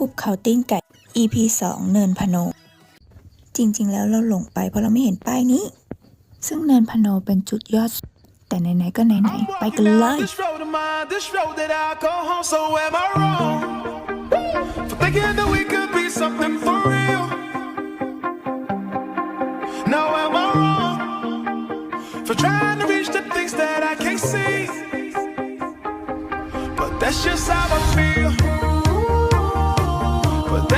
หุบเขาติ้งไก่ EP 2 เนินพโน จริงๆ แล้วเราหลงไปเพราะเราไม่เห็นป้ายนี้ ซึ่งเนินพโนเป็นจุดยอด แต่ไหนๆ ก็ไหนๆ ไปกันเลย just how I feel.